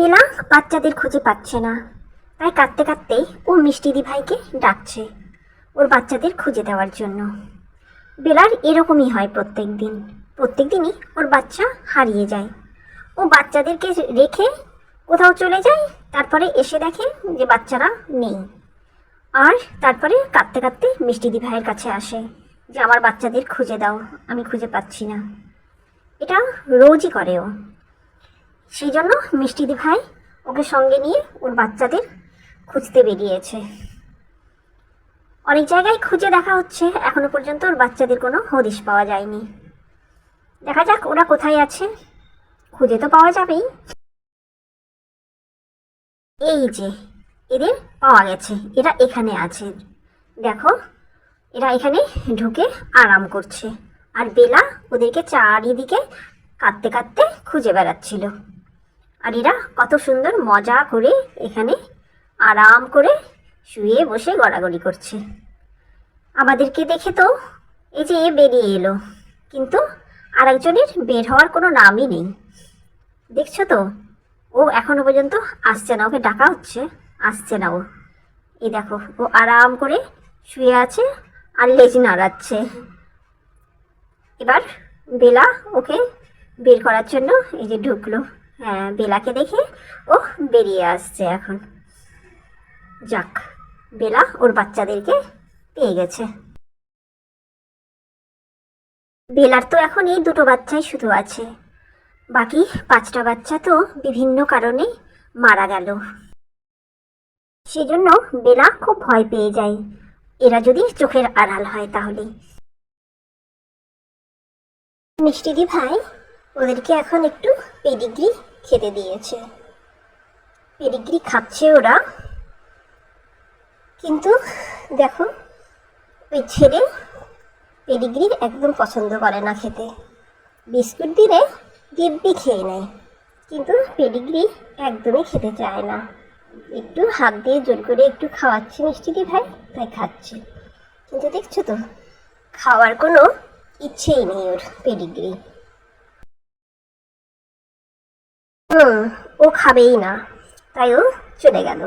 বেলা বাচ্চাদের খুঁজে পাচ্ছে না। তাই কাঁদতে কাঁদতে ও মিষ্টি দি ভাইকে ডাকছে, ওর বাচ্চাদের খুঁজে দেওয়ার জন্য। বেলার এরকমই হয় প্রত্যেক দিন প্রত্যেক দিনই ওর বাচ্চা হারিয়ে যায়। ও বাচ্চাদেরকে রেখে কোথাও চলে যায়, তারপরে এসে দেখে যে বাচ্চারা নেই। আর তারপরে কাঁদতে কাঁদতে মিষ্টি দি ভাইয়ের কাছে আসে যে, আমার বাচ্চাদের খুঁজে দাও, আমি খুঁজে পাচ্ছি না। এটা রোজই করে ও। সেই জন্য মিষ্টি দি ভাই ওকে সঙ্গে নিয়ে ওর বাচ্চাদের খুঁজতে বেরিয়েছে। অনেক জায়গায় খুঁজে দেখা হচ্ছে, এখনও পর্যন্ত ওর বাচ্চাদের কোনো হদিশ পাওয়া যায়নি। দেখা যাক ওরা কোথায় আছে। খুঁজে তো পাওয়া যাবেই। এই যে, এদের পাওয়া গেছে, এরা এখানে আছে। দেখো, এরা এখানে ঢুকে আরাম করছে। আর বেলা ওদেরকে চারিদিকে কাঁদতে কাঁদতে খুঁজে বেড়াচ্ছিল। আর এরা কত সুন্দর মজা করে এখানে আরাম করে শুয়ে বসে গড়াগড়ি করছে। আমাদেরকে দেখে তো এই যে এ বেরিয়ে এলো, কিন্তু আরেকজনের বের হওয়ার কোনো নামই নেই। দেখছ তো? ও এখনও পর্যন্ত আসছে না, ওকে ডাকা হচ্ছে, আসছে না ও। এই দেখো, ও আরাম করে শুয়ে আছে আর লেজ নাড়াচ্ছে। এবার বেলা ওকে বের করার জন্য এই যে ঢুকলো। হ্যাঁ বেলাকে দেখে ও বেরিয়ে আসছে এখন। যাক, বেলা ওর বাচ্চাদেরকে পেয়ে গেছে। বেলার তো এখন এই দুটো বাচ্চাই শুধু আছে। বাকি পাঁচটা বাচ্চা তো বিভিন্ন কারণে মারা গেল। সেজন্য বেলা খুব ভয় পেয়ে যায়। এরা যদি চোখের আড়াল হয় তাহলে। মিষ্টি দি ভাই, ওদেরকে এখন একটু পেডিগ্রি খেতে দিয়েছে। পেডিগ্রি খাচ্ছে ওরা। কিন্তু দেখো, ওই ছেলে পেডিগ্রি একদম পছন্দ করে না খেতে। বিস্কুট দিলে দিব্যি খেয়ে নেয়, কিন্তু পেডিগ্রি একদমই খেতে চায় না। একটু হাত দিয়ে জোর করে একটু খাওয়াচ্ছি মিষ্টি দি ভাই, তাই খাচ্ছে। কিন্তু দেখছ তো, খাওয়ার কোনো ইচ্ছেই নেই ওর পেডিগ্রি। খাবেই না। তাই ও চলে গেল।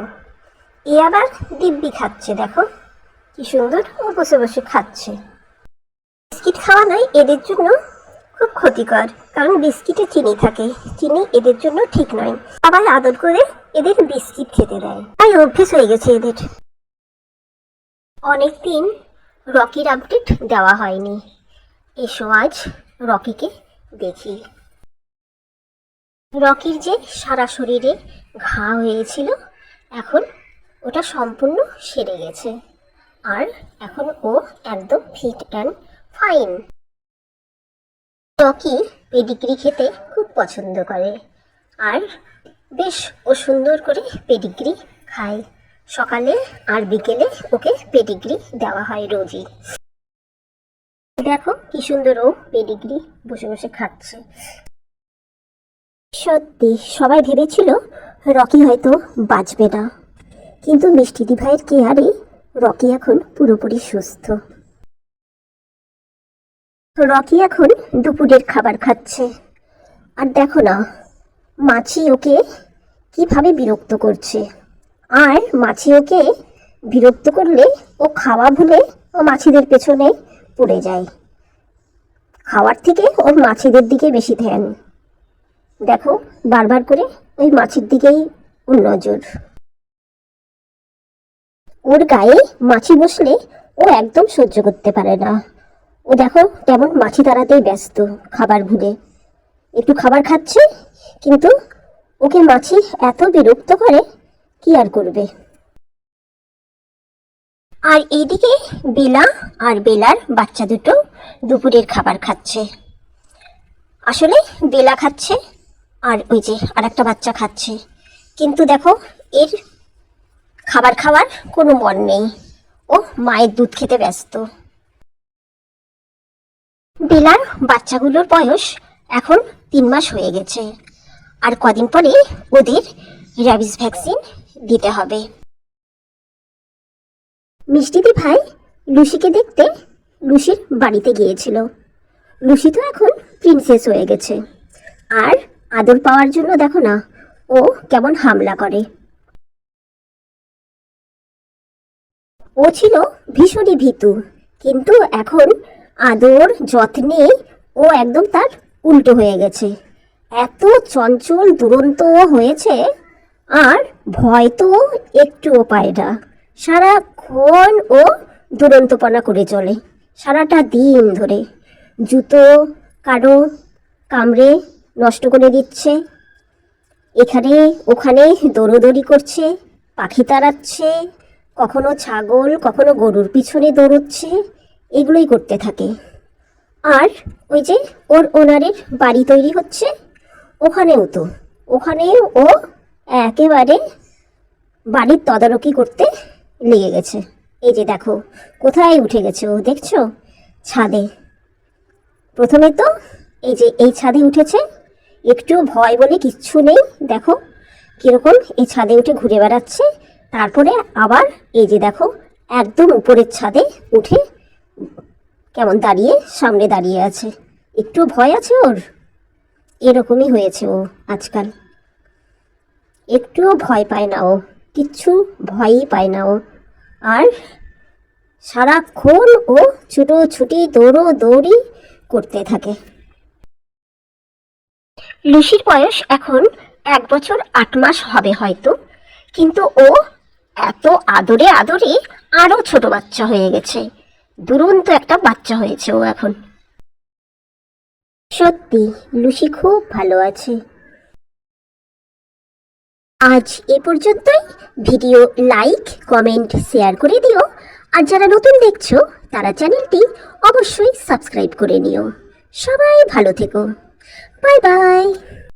এ আবার দিব্যি খাচ্ছে, দেখো। কি সুন্দর ও বসে বসে খাচ্ছে। বিস্কিট খাওয়া নয় এদের জন্য খুব ক্ষতিকর, কারণ বিস্কিটে চিনি থাকে। চিনি এদের জন্য ঠিক নয়। সবাই আদর করে এদের বিস্কিট খেতে দেয়। তাই অভ্যেস হয়ে গেছে এদের। অনেকদিন রকির আপডেট দেওয়া হয়নি। এসো আজ রকিকে দেখি। রকির যে সারা শরীরে ঘা হয়েছিল, এখন ওটা সম্পূর্ণ সেরে গেছে। আর এখন ও একদম fit and fine. Rocky Pedigree খেতে খুব পছন্দ করে। আর বেশ ও সুন্দর করে পেডিগ্রি খায়। সকালে আর বিকেলে ওকে পেডিগ্রি দেওয়া হয় রোজই। দেখো কি সুন্দর ও পেডিগ্রি বসে বসে খাচ্ছে। সত্যি, সবাই ভেবেছিল রকি হয়তো বাঁচবে না। কিন্তু মিষ্টি ভাইয়ের কেয়ারে রকি এখন পুরোপুরি সুস্থ। রকি এখন দুপুরের খাবার খাচ্ছে। আর দেখো না, মাছি ওকে কীভাবে বিরক্ত করছে। আর মাছি ওকে বিরক্ত করলে ও খাওয়া ভুলে ও মাছিদের পেছনে পড়ে যায়। খাওয়ার থেকে ওর মাছিদের দিকে বেশি ধ্যান। দেখো, বারবার করে ওই মাছির দিকেই ওর নজর। ওর গায়ে মাছি বসলে ও একদম সহ্য করতে পারে না। ও দেখো, তেমন মাছি তাড়াতেই ব্যস্ত, খাবার ভুলে। একটু খাবার খাচ্ছে, কিন্তু ওকে মাছি এত বিরক্ত করে, কি আর করবে? আর এইদিকে বেলা আর বেলার বাচ্চা দুটো দুপুরের খাবার খাচ্ছে। আসলে বেলা খাচ্ছে আর ওই যে আর একটা বাচ্চা খাচ্ছে। কিন্তু দেখো, এর খাবার খাওয়ার কোনো মন নেই। ও মায়ের দুধ খেতে ব্যস্ত। বেলার বাচ্চাগুলোর বয়স এখন তিন মাস হয়ে গেছে। আর কদিন পরে ওদের র্যাবিস ভ্যাকসিন দিতে হবে। মিষ্টিদি ভাই লুসিকে দেখতে লুসির বাড়িতে গিয়েছিল। লুসি তো এখন প্রিন্সেস হয়ে গেছে। আর আদর পাওয়ার জন্য দেখো না, ও কেমন হামলা করে। ও ছিল ভীষণই ভীতু, কিন্তু এখন আদর যত্নে ও একদম তার উল্টো হয়ে গেছে। এত চঞ্চল, দুরন্ত হয়েছে, আর ভয় তো একটুও পায় না। সারাক্ষণ ও দুরন্তপনা করে চলে, সারাটা দিন ধরে। জুতো, কারও কামড়ে নষ্ট করে দিচ্ছে। এখানে, ওখানে দৌড়োদৌড়ি করছে, পাখি তাড়াচ্ছে, কখনো ছাগল, কখনো গরুর পিছনে দৌড়চ্ছে, এগুলোই করতে থাকে। আর ওই যে ওর ওনারের বাড়ি তৈরি হচ্ছে, ওখানেও তো। ওখানেও ও একেবারে বাড়ির তদারকি করতে লেগে গেছে। এই যে দেখো, কোথায় উঠে গেছে ও, দেখছ? ছাদে। প্রথমে তো এই যে এই ছাদে উঠেছে একটু ভয় বলে কিচ্ছু নেই। দেখো কীরকম এই ছাদে উঠে ঘুরে বেড়াচ্ছে। তারপরে আবার এই যে দেখো, একদম উপরের ছাদে উঠে কেমন দাঁড়িয়ে সামনে দাঁড়িয়ে আছে। একটু ভয় আছে ওর? এরকমই হয়েছে ও আজকাল। একটুও ভয় পায় না ও, কিচ্ছু ভয়ই পায় না ও। আর সারাক্ষণ ও ছুটো ছুটি দৌড়ো দৌড়ি করতে থাকে। লুসির বয়স এখন এক বছর আট মাস হবে হয়তো, কিন্তু ও এত আদরে আদরে আরও ছোট বাচ্চা হয়ে গেছে। দুরন্ত একটা বাচ্চা হয়েছে ও এখন। সত্যি, লুসি খুব ভালো আছে। আজ এ পর্যন্তই। ভিডিও লাইক, কমেন্ট, শেয়ার করে দিও। আর যারা নতুন দেখছ, তারা চ্যানেলটি অবশ্যই সাবস্ক্রাইব করে নিও। সবাই ভালো থেকো। Bye bye.